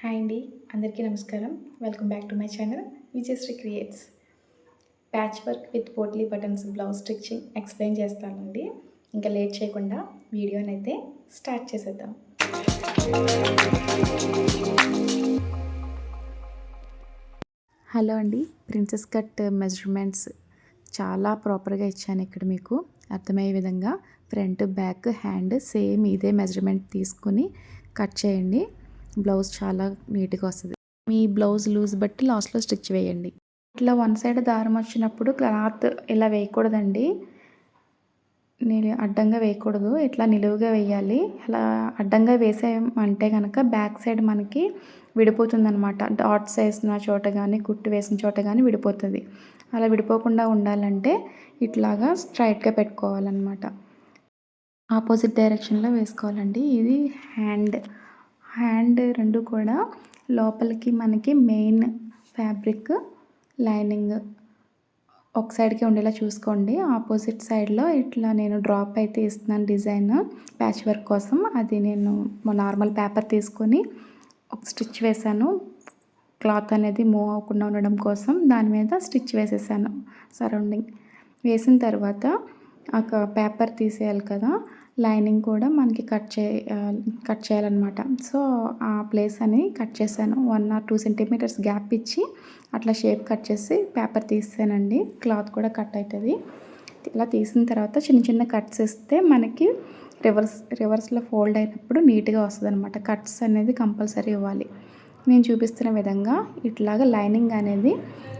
Hi అండి అందరికీ నమస్కారం. Welcome back to my channel Vijayasri creates patch work with potli buttons blouse stitching explain చేస్తానండి. ఇంకా late చేయకుండా వీడియోని అయితే స్టార్ట్ చేసేద్దాం. హలో అండి ప్రిన్సెస్ కట్ మెజర్మెంట్స్ చాలా ప్రాపర్గా ఇచ్చాను ఇక్కడ మీకు. అర్థమయ్యే విధంగా ఫ్రంట్ బ్యాక్ హ్యాండ్ సేమ్ ఇదే మెజర్మెంట్ తీసుకుని కట్ చేయండి. బ్లౌజ్ చాలా నీట్గా వస్తుంది. మీ బ్లౌజ్ లూజ్ బట్టి లాస్ట్లో స్టిచ్ వేయండి. ఇట్లా వన్ సైడ్ దారం వచ్చినప్పుడు క్లాత్ ఇలా వేయకూడదండి. నేను అడ్డంగా వేయకూడదు. ఇట్లా నిలువుగా వేయాలి. అలా అడ్డంగా వేసామంటే కనుక బ్యాక్ సైడ్ మనకి విడిపోతుంది అనమాట డాట్స్ వేసిన చోట కానీ కుట్టు వేసిన చోట కానీ విడిపోతుంది. అలా విడిపోకుండా ఉండాలంటే ఇట్లాగా స్ట్రైట్గా పెట్టుకోవాలన్నమాట. ఆపోజిట్ డైరెక్షన్లో వేసుకోవాలండి. ఇది హ్యాండ్ హ్యాండ్ రెండు కూడా లోపలికి మనకి మెయిన్ ఫ్యాబ్రిక్ లైనింగ్ ఒక సైడ్కి ఉండేలా చూసుకోండి. ఆపోజిట్ సైడ్లో ఇట్లా నేను డ్రాప్ అయితే ఇస్తున్నాను డిజైన్ ప్యాచ్ వర్క్ కోసం. అది నేను నార్మల్ పేపర్ తీసుకొని ఒక స్టిచ్ వేశాను. క్లాత్ అనేది మూవ్ అవ్వకుండా ఉండడం కోసం దాని మీద స్టిచ్ వేసేసాను సరౌండింగ్. వేసిన తర్వాత ఒక పేపర్ తీసేయాలి కదా లైనింగ్ కూడా మనకి కట్ చే కట్ చేయాలన్నమాట. సో ఆ ప్లేస్ అని కట్ చేశాను. One or two centimetres gap ఇచ్చి అట్లా షేప్ కట్ చేసి పేపర్ తీసానండి క్లాత్ కూడా కట్ అవుతుంది ఇలా తీసిన తర్వాత చిన్న చిన్న కట్స్ ఇస్తే మనకి రివర్స్ రివర్స్లో ఫోల్డ్ అయినప్పుడు నీట్గా వస్తుంది అనమాట కట్స్ అనేది కంపల్సరీ ఇవ్వాలి. నేను చూపిస్తున్న విధంగా ఇట్లాగా లైనింగ్ అనేది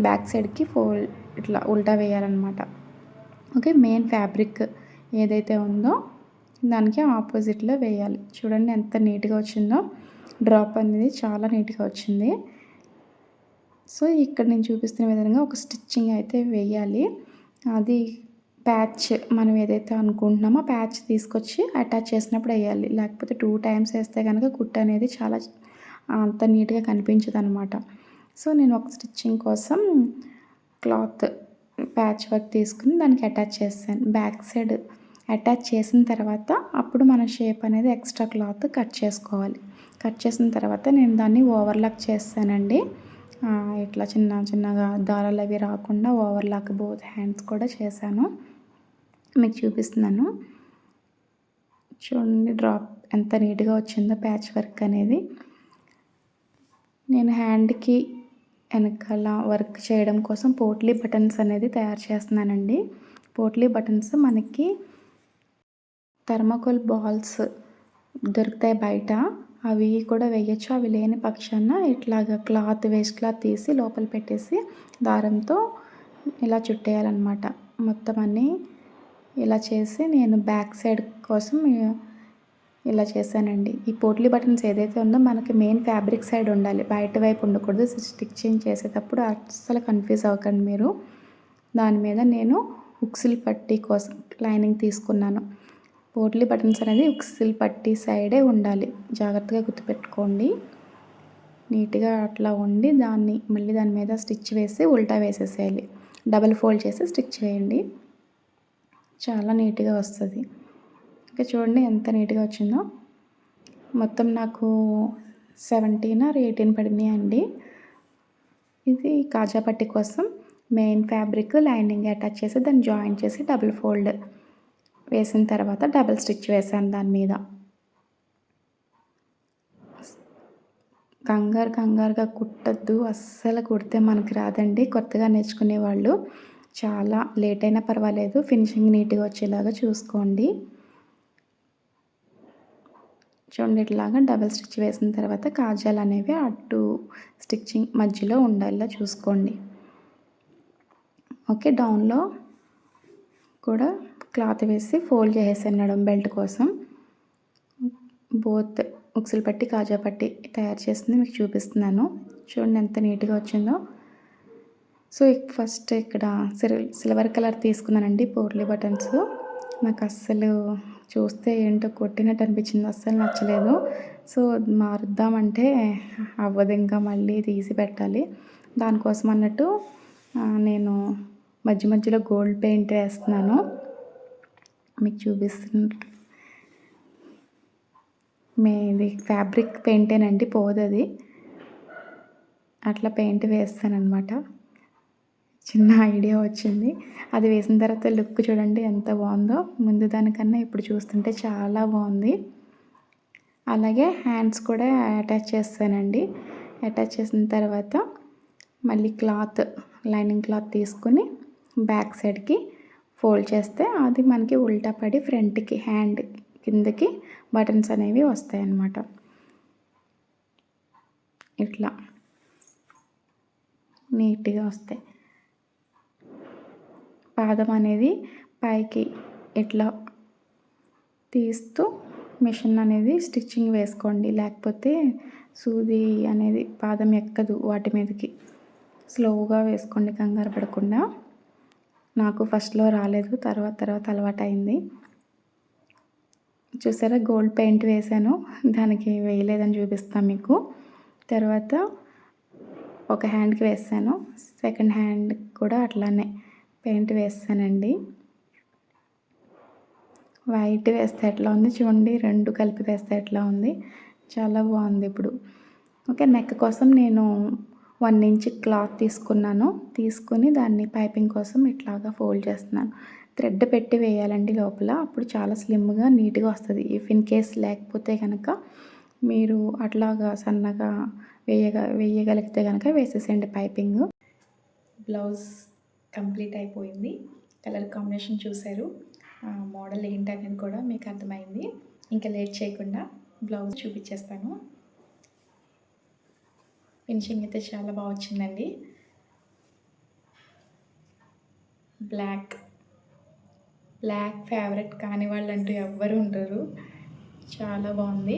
బ్యాక్ సైడ్కి ఫోల్డ్ ఇట్లా ఉల్టా వేయాలన్నమాట. ఓకే మెయిన్ ఫ్యాబ్రిక్ ఏదైతే ఉందో దానికి ఆపోజిట్లో వేయాలి. చూడండి ఎంత నీట్గా వచ్చిందో. డ్రాప్ అనేది చాలా నీట్గా వచ్చింది. సో ఇక్కడ నేను చూపిస్తున్న విధంగా ఒక స్టిచ్చింగ్ అయితే వేయాలి. అది ప్యాచ్ మనం ఏదైతే అనుకుంటున్నామో ప్యాచ్ తీసుకొచ్చి అటాచ్ చేసినప్పుడు వేయాలి. లేకపోతే టూ టైమ్స్ వేస్తే కనుక కుట్ అనేది చాలా అంత నీట్గా కనిపించదు అనమాట సో నేను ఒక స్టిచ్చింగ్ కోసం క్లాత్ ప్యాచ్ వర్క్ తీసుకుని దానికి అటాచ్ చేస్తాను. బ్యాక్ సైడ్ అటాచ్ చేసిన తర్వాత అప్పుడు మన షేప్ అనేది ఎక్స్ట్రా క్లాత్ కట్ చేసుకోవాలి. కట్ చేసిన తర్వాత నేను దాన్ని ఓవర్లాక్ చేస్తానండి. ఇట్లా చిన్న చిన్నగా దారాలు అవి రాకుండా ఓవర్లాక్ బోత్ హ్యాండ్స్ కూడా చేశాను. మీకు చూపిస్తున్నాను. చూడండి డ్రాప్ ఎంత నీట్గా వచ్చిందో ప్యాచ్ వర్క్ అనేది. నేను హ్యాండ్కి వెనకాల వర్క్ చేయడం కోసం పోట్లీ బటన్స్ అనేది తయారు చేస్తున్నానండి. పోట్లీ బటన్స్ మనకి థర్మాకోల్ బాల్స్ దొరుకుతాయి బయట. అవి కూడా వేయచ్చు. అవి లేని పక్షాన ఇట్లాగ క్లాత్ వేస్ట్ క్లాత్ తీసి లోపల పెట్టేసి దారంతో ఇలా చుట్టేయాలన్నమాట. మొత్తం అన్నీ ఇలా చేసి నేను బ్యాక్ సైడ్ కోసం ఇలా చేశానండి. ఈ పోట్లీ బటన్స్ ఏదైతే ఉందో మనకి మెయిన్ ఫ్యాబ్రిక్ సైడ్ ఉండాలి. బయట వైపు ఉండకూడదు. స్టిచ్చింగ్ చేసేటప్పుడు అస్సలు కన్ఫ్యూజ్ అవ్వకండి మీరు. దాని మీద నేను ఉక్సిల్ పట్టి కోసం లైనింగ్ తీసుకున్నాను. పోట్లీ బటన్స్ అనేది ఉక్సిల్ పట్టి సైడే ఉండాలి. జాగ్రత్తగా గుర్తుపెట్టుకోండి. నీట్గా అట్లా ఉండి దాన్ని మళ్ళీ దాని మీద స్టిచ్ వేసి ఉల్టా వేసేసేయాలి. డబల్ ఫోల్డ్ చేసి స్టిచ్ వేయండి. చాలా నీట్గా వస్తుంది. ఇంకా చూడండి ఎంత నీట్గా వచ్చిందో. మొత్తం నాకు సెవెంటీన్ ఆర్ ఎయిటీన్ పడినాయి అండి. ఇది కాజా పట్టి కోసం మెయిన్ ఫ్యాబ్రిక్ లైనింగ్ అటాచ్ చేసి దాన్ని జాయిన్ చేసి డబుల్ ఫోల్డ్ వేసిన తర్వాత డబల్ స్టిచ్ వేసాను దాని మీద. కంగారు కంగారుగా కుట్టద్దు అస్సలు కుడితే మనకి రాదండి. కొత్తగా నేర్చుకునే వాళ్ళు చాలా లేట్ అయినా పర్వాలేదు ఫినిషింగ్ నీట్గా వచ్చేలాగా చూసుకోండి. చూడండి ఇట్లాగా డబల్ స్టిచ్ వేసిన తర్వాత కాజాలు అనేవి అటు స్టిచ్చింగ్ మధ్యలో ఉండేలా చూసుకోండి. ఓకే డౌన్లో కూడా క్లాత్ వేసి ఫోల్డ్ చేసేసాను నడుం బెల్ట్ కోసం. బోత్ ఉక్సులు పట్టి కాజా పట్టి తయారు చేసింది మీకు చూపిస్తున్నాను. చూడండి ఎంత నీట్గా వచ్చిందో. సో ఫస్ట్ ఇక్కడ సిల్వర్ కలర్ తీసుకున్నానండి పోర్లీ బటన్స్. నాకు అస్సలు చూస్తే ఏంటో కొట్టినట్టు అనిపించింది అస్సలు నచ్చలేదు. సో మారుద్దామంటే అవ్వదు. ఇంకా మళ్ళీ తీసి పెట్టాలి. దానికోసం అన్నట్టు నేను మధ్య మధ్యలో గోల్డ్ పెయింట్ వేస్తున్నాను. మీకు చూపిస్తున్నట్టు మే ఇది ఫ్యాబ్రిక్ పెయింటేనండి. పోదు అది అట్లా పెయింట్ వేస్తానన్నమాట. చిన్న ఐడియా వచ్చింది. అది వేసిన తర్వాత లుక్ చూడండి ఎంత బాగుందో. ముందు దానికన్నా ఇప్పుడు చూస్తుంటే చాలా బాగుంది. అలాగే హ్యాండ్స్ కూడా అటాచ్ చేస్తానండి. అటాచ్ చేసిన తర్వాత మళ్ళీ క్లాత్ లైనింగ్ క్లాత్ తీసుకుని బ్యాక్ సైడ్కి ఫోల్డ్ చేస్తే అది మనకి ఉల్టా పడి ఫ్రంట్కి హ్యాండ్ కిందకి బటన్స్ అనేవి వస్తాయి అన్నమాట ఇట్లా. నీట్గా వస్తాయి. పాదం అనేది పైకి ఇట్లా తీస్తూ మిషన్ అనేది స్టిచ్చింగ్ వేసుకోండి. లేకపోతే సూది అనేది పాదం ఎక్కదు వాటి మీదకి. స్లోగా వేసుకోండి కంగారు పడకుండా. నాకు ఫస్ట్లో రాలేదు తర్వాత తర్వాత అలవాటు అయింది చూసారా గోల్డ్ పెయింట్ వేసాను దానికి వేయలేదని చూపిస్తాను మీకు. తర్వాత ఒక హ్యాండ్కి వేసాను. సెకండ్ హ్యాండ్ కూడా అట్లానే. పెయింట్ వేస్తానండి. వైట్ వేస్తే ఎట్లా ఉంది? చూడండి రెండు కలిపి వేస్తే ఎట్లా ఉంది? చాలా బాగుంది ఇప్పుడు. ఓకే నెక్ కోసం నేను వన్ ఇంచ్ క్లాత్ తీసుకున్నాను. తీసుకుని దాన్ని పైపింగ్ కోసం ఇట్లాగా ఫోల్డ్ చేస్తున్నాను. థ్రెడ్ పెట్టి వేయాలండి లోపల. అప్పుడు చాలా స్లిమ్గా నీట్గా వస్తుంది. ఇఫ్ ఇన్ కేస్ లేకపోతే కనుక మీరు అట్లాగా సన్నగా వేయగ వేయగలిగితే కనుక వేసేసేయండి పైపింగ్. బ్లౌజ్ కంప్లీట్ అయిపోయింది. కలర్ కాంబినేషన్ చూశారు. మోడల్ ఏంటనేది కూడా మీకు అర్థమైంది. ఇంకా లేట్ చేయకుండా బ్లౌజ్ చూపించేస్తాను. ఫినిషింగ్ అయితే చాలా బాగా వచ్చిందండి. బ్లాక్. బ్లాక్ ఫేవరెట్ కాని వాళ్ళు అంటూ ఎవ్వరు ఉండరు. చాలా బాగుంది.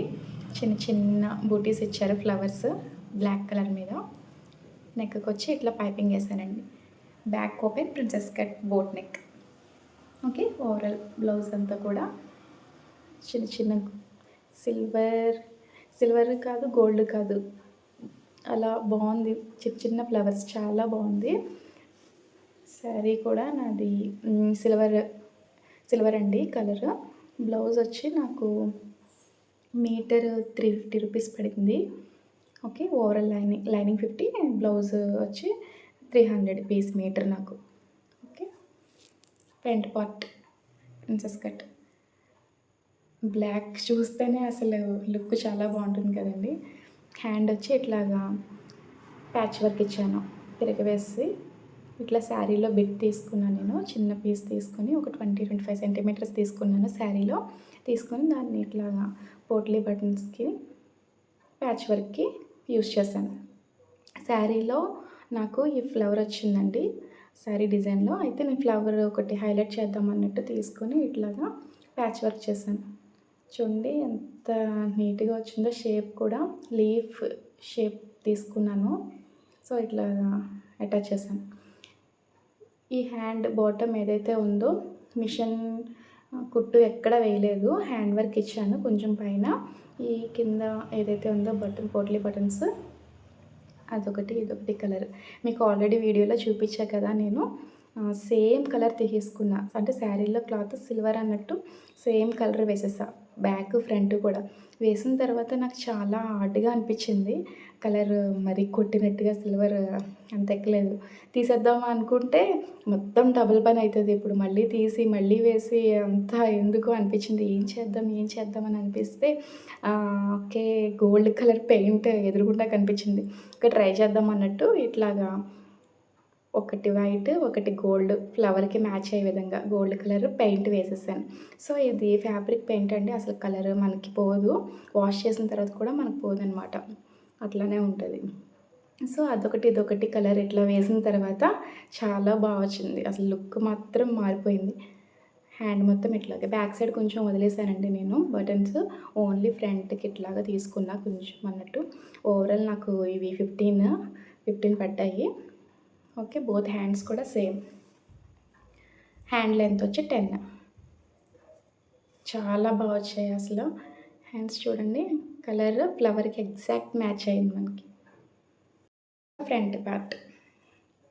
చిన్న చిన్న బూటీస్ ఇచ్చారు ఫ్లవర్స్ బ్లాక్ కలర్ మీద. నెక్కి వచ్చి ఇట్లా పైపింగ్ వేసానండి. Back open princess cut boat neck. Okay overall blouse అంతా కూడా చిన్న చిన్న సిల్వర్ సిల్వర్ కాదు గోల్డ్ కాదు. అలా బాగుంది. చిన్న చిన్న ఫ్లవర్స్ చాలా బాగుంది. శారీ కూడా నాది సిల్వర్ సిల్వర్ అండి కలర్. బ్లౌజ్ వచ్చి నాకు మీటర్ త్రీ ఫిఫ్టీ రూపీస్ పడింది. Okay overall lining lining fifty. Blouse వచ్చి త్రీ హండ్రెడ్ పీస్ మీటర్ నాకు. Okay? Front part princess cut. Black చూస్తేనే అసలు లుక్ చాలా బాగుంటుంది కదండి. హ్యాండ్ వచ్చి ఇట్లాగా ప్యాచ్ వర్క్ ఇచ్చాను. తిరగవేసి ఇట్లా శారీలో బిట్ తీసుకున్నాను నేను చిన్న పీస్ తీసుకొని ఒక ట్వంటీ ట్వంటీ ఫైవ్ సెంటీమీటర్స్ తీసుకున్నాను శారీలో. తీసుకొని దాన్ని ఇట్లాగా పోట్లీ బటన్స్కి ప్యాచ్ వర్క్కి యూస్ చేశాను. శారీలో నాకు ఈ ఫ్లవర్ వచ్చిందండి. శారీ డిజైన్లో. అయితే నేను ఫ్లవర్ ఒకటి హైలైట్ చేద్దాం అన్నట్టు తీసుకొని ఇట్లాగా ప్యాచ్ వర్క్ చేశాను. చూడండి ఎంత నీట్గా వచ్చిందో షేప్ కూడా. లీఫ్ షేప్ తీసుకున్నాను. సో ఇట్లా అటాచ్ చేశాను. ఈ హ్యాండ్ బాటమ్ ఏదైతే ఉందో మిషన్ కుట్టు ఎక్కడ వేయలేదు. హ్యాండ్ వర్క్ ఇచ్చాను కొంచెం పైన. ఈ కింద ఏదైతే ఉందో బటన్ పోట్లీ బటన్స్ అదొకటి ఇదొకటి కలర్. మీకు ఆల్రెడీ వీడియోలో చూపించా కదా నేను. సేమ్ కలర్ తీసేసుకున్నా. అంటే శారీలో క్లాత్ సిల్వర్ అన్నట్టు సేమ్ కలర్ వేసేసా. బ్యాక్ ఫ్రంట్ కూడా. వేసిన తర్వాత నాకు చాలా హార్డ్గా అనిపించింది. కలర్ మరి కొట్టినట్టుగా సిల్వర్ అంత ఎక్కలేదు. తీసేద్దాం అనుకుంటే మొత్తం డబుల్ పని అవుతుంది ఇప్పుడు మళ్ళీ తీసి మళ్ళీ వేసి అంతా ఎందుకు అనిపించింది? ఏం చేద్దాం ఏం చేద్దాం అని అనిపిస్తే ఓకే గోల్డ్ కలర్ పెయింట్ ఎదురుగుండా కనిపించింది. ఇంకా ట్రై చేద్దాం అన్నట్టు ఇట్లాగా ఒకటి వైట్ ఒకటి గోల్డ్ ఫ్లవర్కి మ్యాచ్ అయ్యే విధంగా గోల్డ్ కలర్ పెయింట్ వేసేసాను. సో ఇది ఫ్యాబ్రిక్ పెయింట్ అండి. అసలు కలర్ మనకి పోదు. వాష్ చేసిన తర్వాత కూడా మనకు పోదు అనమాట అట్లానే ఉంటుంది. సో అదొకటి ఇదొకటి కలర్ ఇట్లా వేసిన తర్వాత చాలా బాగా వచ్చింది. అసలు లుక్ మాత్రం మారిపోయింది. హ్యాండ్ మొత్తం ఇట్లాగే. బ్యాక్ సైడ్ కొంచెం వదిలేసానండి నేను. బటన్స్ ఓన్లీ ఫ్రంట్కి ఇట్లాగా తీసుకున్నా కొంచెం అన్నట్టు. ఓవరాల్ నాకు ఇవి ఫిఫ్టీన్ ఫిఫ్టీన్ పడ్డాయి ఓకే బోత్ హ్యాండ్స్ కూడా సేమ్ హ్యాండ్ లెంత్ వచ్చి టెన్ చాలా బాగా వచ్చాయి అసలు. హ్యాండ్స్ చూడండి కలర్ ఫ్లవర్కి ఎగ్జాక్ట్ మ్యాచ్ అయింది మనకి. Front part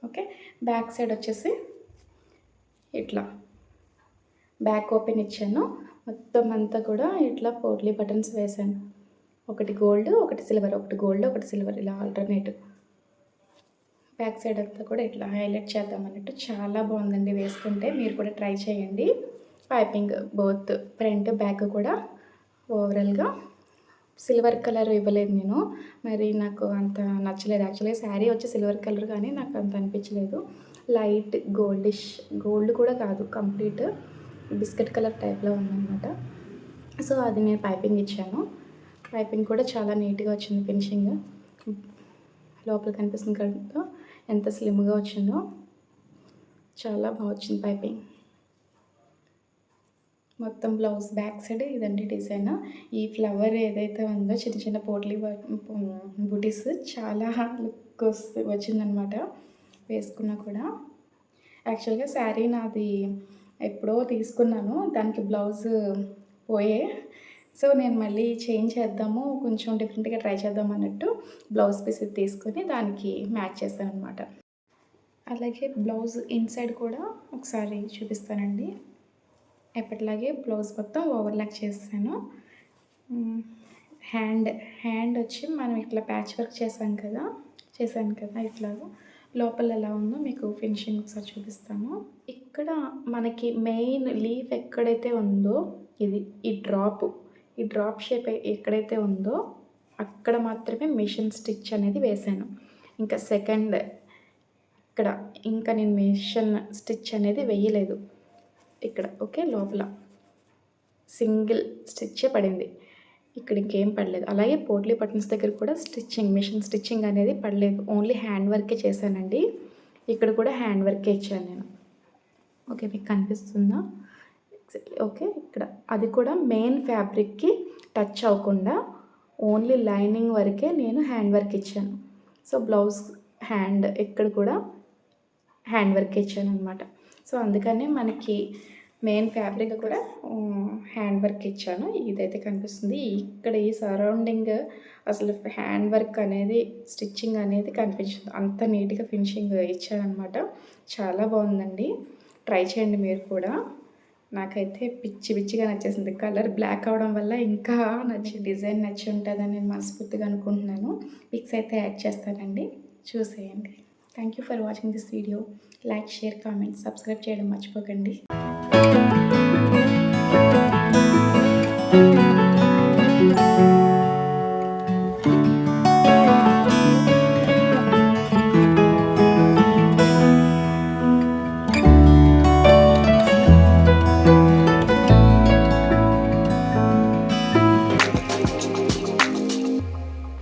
okay back side వచ్చేసి ఇట్లా. బ్యాక్ ఓపెన్ ఇచ్చాను. మొత్తం అంతా కూడా ఇట్లా పోర్లీ బటన్స్ వేసాను. ఒకటి గోల్డ్ ఒకటి సిల్వర్ ఒకటి గోల్డ్ ఒకటి సిల్వర్ ఇలా ఆల్టర్నేటివ్ బ్యాక్ సైడ్ అంతా కూడా ఇట్లా హైలైట్ చేద్దాం అన్నట్టు చాలా బాగుందండి వేసుకుంటే. మీరు కూడా ట్రై చేయండి. పైపింగ్ బోత్ ఫ్రంట్ బ్యాక్ కూడా ఓవరాల్గా సిల్వర్ కలర్ ఇవ్వలేదు నేను. మరి నాకు అంత నచ్చలేదు. యాక్చువల్గా శారీ వచ్చి సిల్వర్ కలర్ కానీ నాకు అంత అనిపించలేదు. లైట్ గోల్డిష్ గోల్డ్ కూడా కాదు. కంప్లీట్ బిస్కెట్ కలర్ టైప్లో ఉందన్నమాట. సో అది నేను పైపింగ్ ఇచ్చాను. పైపింగ్ కూడా చాలా నీట్గా వచ్చింది ఫినిషింగ్ లోపల కనిపిస్తుంది కదా. ఎంత స్లిమ్గా వచ్చిందో చాలా బాగా వచ్చింది పైపింగ్. మొత్తం బ్లౌజ్ బ్యాక్ సైడ్ ఇదండి డిజైన్. ఈ ఫ్లవర్ ఏదైతే ఉందో చిన్న చిన్న పోట్లీ బుటీస్ చాలా లుక్ వస్తు వచ్చిందనమాట వేసుకున్నా కూడా. యాక్చువల్గా శారీ నాది ఎప్పుడో తీసుకున్నాను దానికి బ్లౌజ్ పోయే సో నేను మళ్ళీ చేంజ్ చేద్దాము కొంచెం డిఫరెంట్గా ట్రై చేద్దాం అన్నట్టు బ్లౌజ్ పీస్ తీసుకొని దానికి మ్యాచ్ చేస్తాను అనమాట అలాగే బ్లౌజ్ ఇన్సైడ్ కూడా ఒకసారి చూపిస్తానండి. ఎప్పటిలాగే బ్లౌజ్ మొత్తం ఓవర్లాక్ చేస్తాను. హ్యాండ్ హ్యాండ్ వచ్చి మనం ఇట్లా ప్యాచ్ వర్క్ చేసాం కదా చేశాను కదా ఇట్లాగా. లోపల ఎలా ఉందో మీకు ఫినిషింగ్ ఒకసారి చూపిస్తాను. ఇక్కడ మనకి మెయిన్ లీఫ్ ఎక్కడైతే ఉందో ఇది ఈ డ్రాప్. ఈ డ్రాప్ షేప్ ఎక్కడైతే ఉందో అక్కడ మాత్రమే మిషన్ స్టిచ్ అనేది వేసాను. ఇంకా సెకండ్ ఇక్కడ ఇంకా నేను మిషన్ స్టిచ్ అనేది వేయలేదు. ఇక్కడ ఓకే లోపల సింగిల్ స్టిచ్చే పడింది. ఇక్కడ ఇంకేం పడలేదు. అలాగే పోట్లీ బటన్స్ దగ్గర కూడా స్టిచ్చింగ్ మిషన్ స్టిచ్చింగ్ అనేది పడలేదు. ఓన్లీ హ్యాండ్ వర్కే చేశానండి. ఇక్కడ కూడా హ్యాండ్ వర్కే ఇచ్చాను నేను. ఓకే మీకు కనిపిస్తుందా? ఓకే ఇక్కడ. అది కూడా మెయిన్ ఫ్యాబ్రిక్కి టచ్ అవ్వకుండా ఓన్లీ లైనింగ్ వరకే నేను హ్యాండ్ వర్క్ ఇచ్చాను. సో బ్లౌజ్ హ్యాండ్ ఇక్కడ కూడా హ్యాండ్ వర్క్ ఇచ్చాను అనమాట సో అందుకనే మనకి మెయిన్ ఫ్యాబ్రిక్ కూడా హ్యాండ్ వర్క్ ఇచ్చాను. ఇదైతే కనిపిస్తుంది. ఇక్కడ ఈ సరౌండింగ్ అసలు హ్యాండ్ వర్క్ అనేది స్టిచ్చింగ్ అనేది కనిపించింది. అంత నీట్గా ఫినిషింగ్ ఇచ్చానమాట చాలా బాగుందండి. ట్రై చేయండి మీరు కూడా. నాకైతే పిచ్చి పిచ్చిగా నచ్చేసింది. కలర్ బ్లాక్ అవడం వల్ల ఇంకా నచ్చి డిజైన్ నచ్చి ఉంటుందని నేను మనస్ఫూర్తిగా అనుకుంటున్నాను. పిక్స్ అయితే యాడ్ చేస్తానండి. చూసేయండి. Thank you for watching this video like share comment subscribe చేయడం మర్చిపోకండి.